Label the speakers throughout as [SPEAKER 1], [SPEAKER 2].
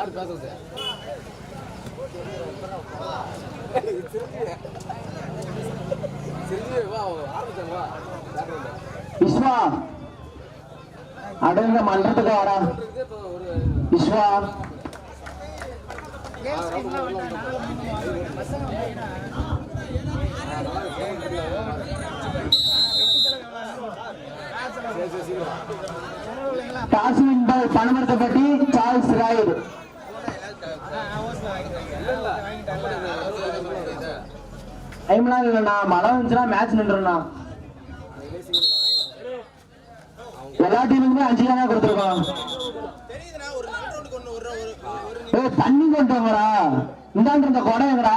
[SPEAKER 1] யார் பேசுறது?
[SPEAKER 2] விஸ்வா அடங்க மன்றத்துக்கு வாடா. விஸ்வா.
[SPEAKER 1] சரி
[SPEAKER 2] டைம்லாம் இல்லைண்ணா மழை வந்துச்சுன்னா மேட்ச் நின்றுண்ணா. எல்லா டீமுக்குமே அஞ்சு தானே கொடுத்துருக்கோம். தண்ணி கொண்டு வாங்கடா. இந்தாண்டு இந்த குடம் எங்கடா?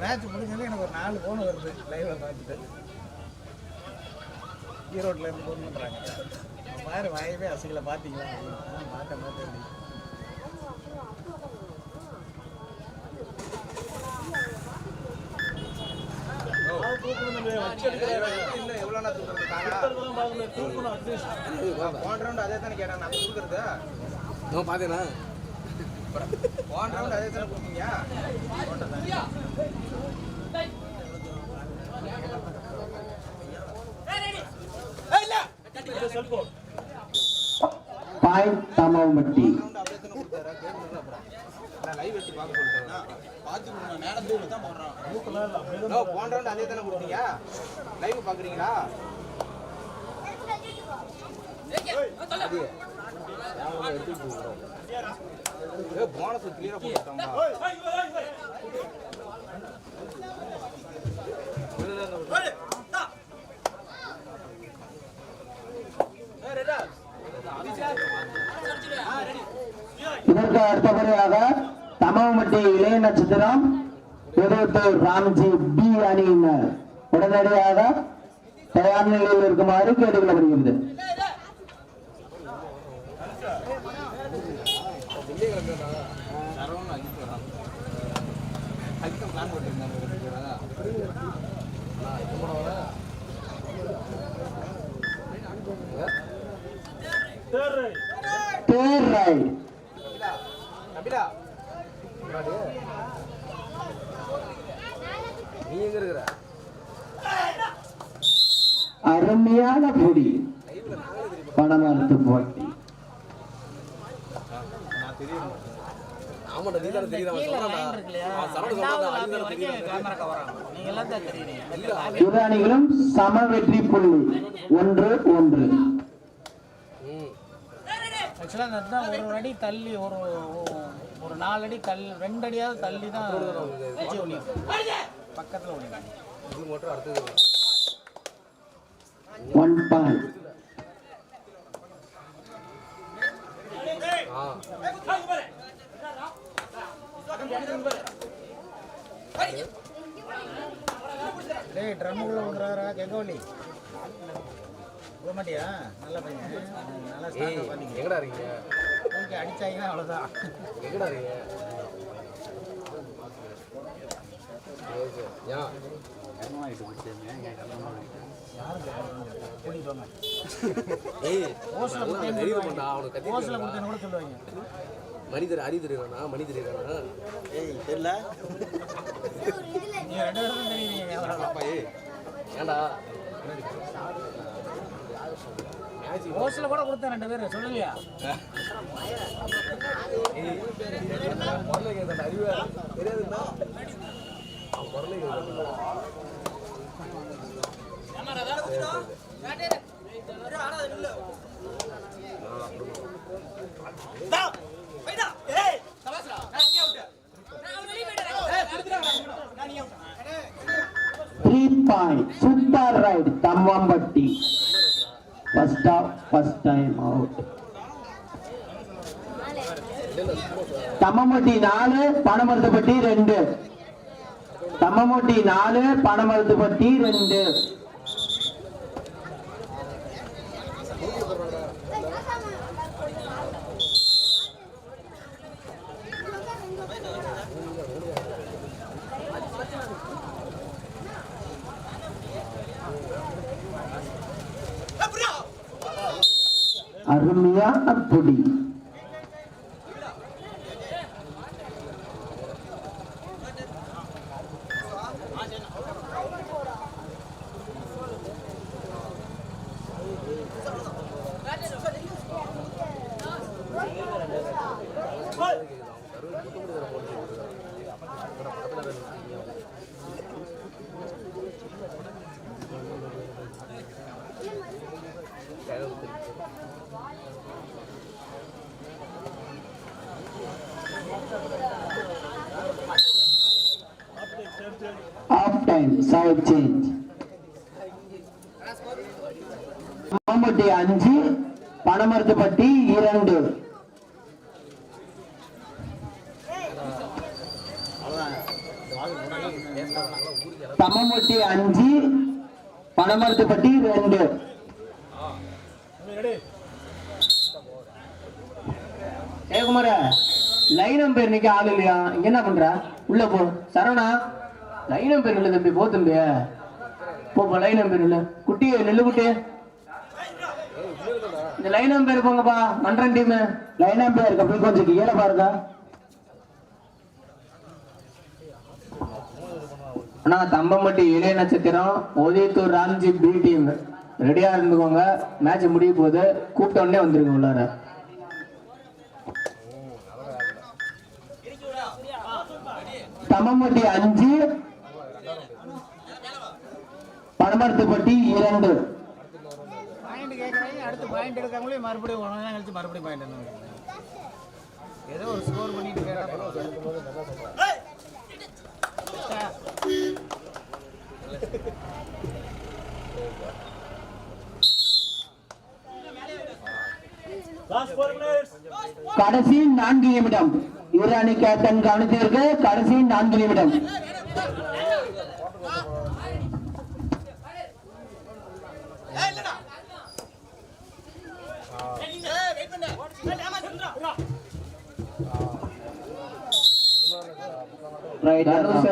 [SPEAKER 3] மேட்ச் முடிஞ்சது எனக்கு ஒரு நாலு ஃபோன் வருது லைவ்ல பார்த்துட்டு. ஈரோட்ல இருந்து ஃபோன் பண்றாங்க. பாரு வாயவே அசிக்கல பாத்தீங்களா? ஆ, பார்த்தேன் பார்த்தேன் இல்ல எவ்வளோ நான் போன ரவுண்ட் அதே தானே கேட்டாங்க நான் கொடுக்குறது
[SPEAKER 1] நான்
[SPEAKER 3] போன ரவுண்ட் அதே தானே கொடுத்தீங்க
[SPEAKER 2] பாயிண்ட் தமவம்பட்டி
[SPEAKER 3] ரவுண்ட் அப்படியே தானே கொடுத்தாரு கேட்டு அப்புறம் நான் லைவ் எடுத்து பார்க்க சொல்லிட்டேன் பார்த்து கொடுங்க மேலே தூக்கி தான் போடுறோம் போன ரவுண்ட் அதே தானே கொடுத்தீங்க லைவ் பார்க்குறீங்களா போனஸ் கிளியரா போட்டுட்டாங்க
[SPEAKER 2] இதற்கு அடுத்தபடியாக தமவம்பட்டி இளைய நட்சத்திரம் இருபத்தூர் ராம்ஜி பி அணியினர் உடனடியாக தயார் நிலையில் இருக்குமாறு கேட்டுக்கொள்ளப்படுகிறது.
[SPEAKER 1] தான்
[SPEAKER 4] தெரியுறீங்க.
[SPEAKER 2] இரு அணிகளும் சம வெற்றி புள்ளி. ஒன்று ஒன்று.
[SPEAKER 4] Actually அந்த ஒரு அடி தள்ளி ஒரு ஒரு நாலு அடி தள்ளி ரெண்டு அடியாவது தள்ளி தான் ஒழிக்கும் பக்கத்தில்
[SPEAKER 1] அடுத்தது
[SPEAKER 2] ஒன் பாயிண்ட்
[SPEAKER 3] டேய் ட்ரம்முக்குள்ள விடுறாரா கெங்கோலி நல்ல பையன். நல்லா
[SPEAKER 1] ஏய்
[SPEAKER 3] ஸ்டார்ட்
[SPEAKER 1] எங்கடா இருக்கீங்க?
[SPEAKER 3] ஓகே அடிச்சாங்கன்னா அவ்வளோதான்
[SPEAKER 1] எங்கடா இருக்கீங்க? சரி, சரி. ஏன்
[SPEAKER 4] கூட்டிட்டு வாங்க
[SPEAKER 1] ஏய்
[SPEAKER 4] ஓசில்
[SPEAKER 1] நல்லா
[SPEAKER 4] கொடுத்தேன்னு
[SPEAKER 1] தெரியுது
[SPEAKER 4] சொல்லுவாங்க.
[SPEAKER 1] பண்ணா, அவனுக்கு கத்தி
[SPEAKER 4] ஓசில்
[SPEAKER 1] தெரியுதா?
[SPEAKER 4] கொடுத்தேன்னு கூட சொல்லுவாங்க.
[SPEAKER 1] மணி தெரி அரி தெரியுறானா? மணி தெரியுறானா?
[SPEAKER 3] ஏய் தெரியல.
[SPEAKER 4] நீங்க ஓசில கூட கொடுத்தேன் ரெண்டு பேரும் சொல்லலையா
[SPEAKER 1] three
[SPEAKER 2] point super right Thammampatti first half first time out Thammampatti நாலு பணமருத்துப்பட்டி ரெண்டு. தம்மம்பட்டி நாலு பணமருத்துப்பட்டி ரெண்டு. அருமையான பொடி half time side change Mampatti அஞ்சு பணமருத்துப்பட்டி இரண்டு. தம்மம்பட்டி அஞ்சு பணமருத்துப்பட்டி ரெண்டு. ஏகுமார லைன் நம்பர் இன்னைக்கு ஆள் இல்லையா? இங்க என்ன பண்ற? உள்ள போ. சரவணா லைன் நம்பர் இல்ல தம்பி போ தம்பியா போ போ லைன் நம்பர் குட்டி நெல்லு குட்டி. இந்த லைன் நம்பர் போங்கப்பா. மன்றன் டீம் லைன் நம்பர் அப்படி கொஞ்சம் கீழே பாருங்க. அண்ணா தம்பம்பட்டி இளைய நட்சத்திரம் உதயத்தூர் ராம்ஜி பி டீம் ரெடியா இருந்துக்கோங்க. மேட்ச் முடிய போகுது. கூப்பிட்ட உடனே வந்துருங்க உள்ளார. தம்பம்பட்டி அஞ்சு பணமரத்துப்பட்டி இரண்டு.
[SPEAKER 4] அடுத்து பாயிண்ட் எடுக்காமலே மறுபடியும் ஒன்று நேரம் கழிச்சு மறுபடியும் பாயிண்ட் என்ன? ஏதோ ஒரு ஸ்கோர் பண்ணிட்டு கேட்டா
[SPEAKER 2] கடைசி நான்கு நிமிடம். இரு அணி கேப்டன் கவனித்திருக்கு கடைசி நான்கு நிமிடம் ரைட் தனுஷ்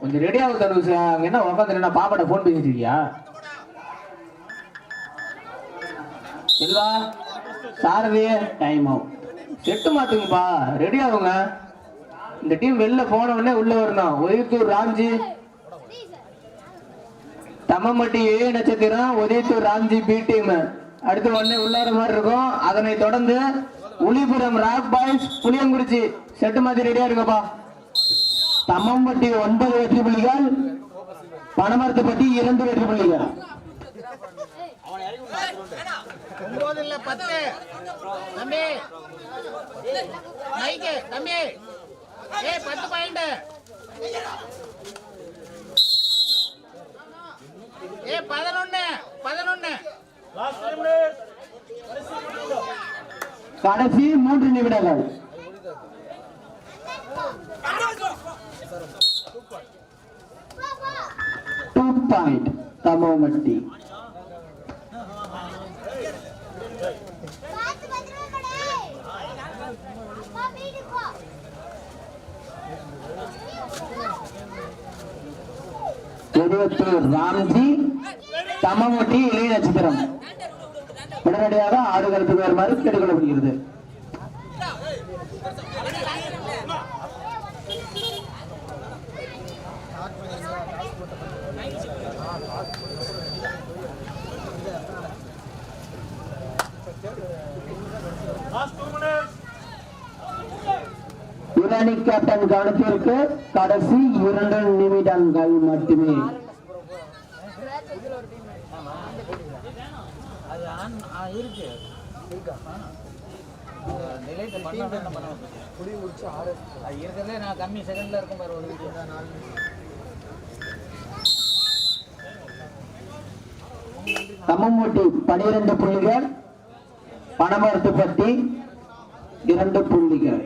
[SPEAKER 2] கொஞ்சம் ரெடி ஆகும் தனுஷ் அங்க என்ன உட்காந்து என்ன பாப்பாட்ட போன் பேசிட்டு இருக்கியா? செல்வா சாரதி டைம் ஆகும் செட்டு மாத்துங்கப்பா ரெடி ஆகுங்க. இந்த டீம் வெளில போன உடனே உள்ள வரணும். உதயத்தூர் ராம்ஜி. தம்மம்பட்டி ஏ நட்சத்திரம் உதயத்தூர் ராம்ஜி பி டீம் அடுத்து உடனே உள்ளார மாதிரி இருக்கும். அதனை தொடர்ந்து Ulipuram rock boys Puliyankurichi set மாதிரி ரெடியா இருக்கப்பா தம்மம்பட்டி ஒன்பது வெற்றி புள்ளிகள் பனமரத்துப்பட்டி இரண்டு வெற்றி புள்ளிகள்.
[SPEAKER 4] ஒன்பது இல்ல பத்து தம்பி மைக்கு தம்பி ஏய் பத்து பாயிண்ட் ஏ பதினொன்னு பதினொன்னு.
[SPEAKER 2] கடைசி மூன்று நிமிடங்கள். டூ பாயிண்ட் தமோமட்டி
[SPEAKER 5] பார்த்து
[SPEAKER 2] ராம்ஜி தமமொட்டி இளைய நட்சத்திரம். உடனடியாக ஆடுகளுக்கு வருமாறு கேட்டுக்கொள்ளப்படுகிறது இரானி கேப்டன் கவனத்திற்கு கடைசி இரண்டு நிமிடங்கள் மட்டுமே.
[SPEAKER 4] அது ஆன் ஆ, இருக்கு. பண்ண புடி முடிச்சு ஆறு. அது இருக்கிறதுலே நான் கம்மி செகண்ட்ல இருக்கும் பாரு ஒரு வீடியோ
[SPEAKER 2] தம்மம்பட்டி பனிரெண்டு புள்ளிகள் பனமரத்துப்பட்டி இரண்டு புள்ளிகள்.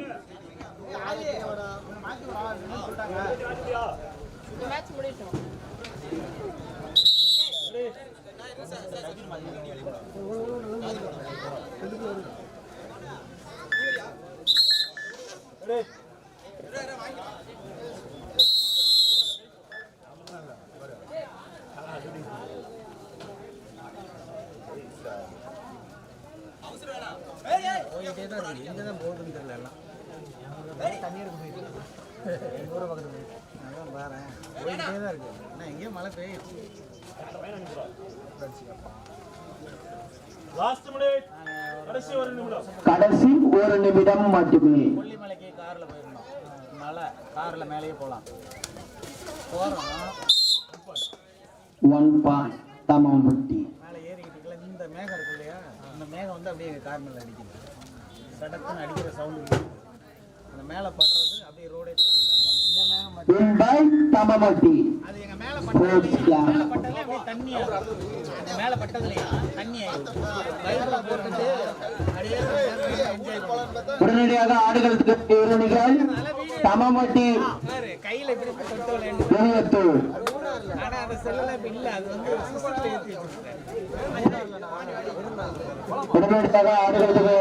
[SPEAKER 4] போயிட்டே தான் இருக்கு எங்கே தான் போகுதுன்னு தெரியல எல்லாம். தண்ணி எடுக்க போயிட்டு எங்கள் ஊரை பக்கத்தில் போயிட்டு அதான் பாரேன் போயிட்டே தான் இருக்கு. ஆனால் எங்கேயோ மழை பெய்யுது.
[SPEAKER 2] கடைசி ஒரு நிமிடம். மட்டுமே.
[SPEAKER 4] கொல்லிமலைக்கு காரில் போயிருந்தோம். மலை காரில் மேலேயே போகலாம். போகிறோம்
[SPEAKER 2] ஒன் பாயிண்ட் தம்மம்பட்டி
[SPEAKER 4] மேலே ஏறிக்கிட்டு இந்த மேகம் இருக்கு இல்லையா? அந்த மேகம் வந்து அப்படியே கார் மேலே அடிக்குது. சடக்குன்னு அடிக்கிற சவுண்டு அந்த மேலே படுறது அப்படியே ரோடே அது எங்க மேல பட்டதுலயே? மேல பட்டதுலயே? அப்படியே தண்ணி மேல பட்டதுலயே? தண்ணி பைக்ல போட்டுட்டு அப்படியே
[SPEAKER 2] உடனடியாக ஆடுகளத்துக்கு தேரணிகள் தம்மம்பட்டி
[SPEAKER 4] பாரு கையில இப்படி இப்படி தொட்டு விளையாண்டு
[SPEAKER 2] வெளியத்தூர்
[SPEAKER 4] ஆனா அந்த இப்ப இல்ல அது வந்து
[SPEAKER 2] உடனடியாக ஆடுகளத்துக்கு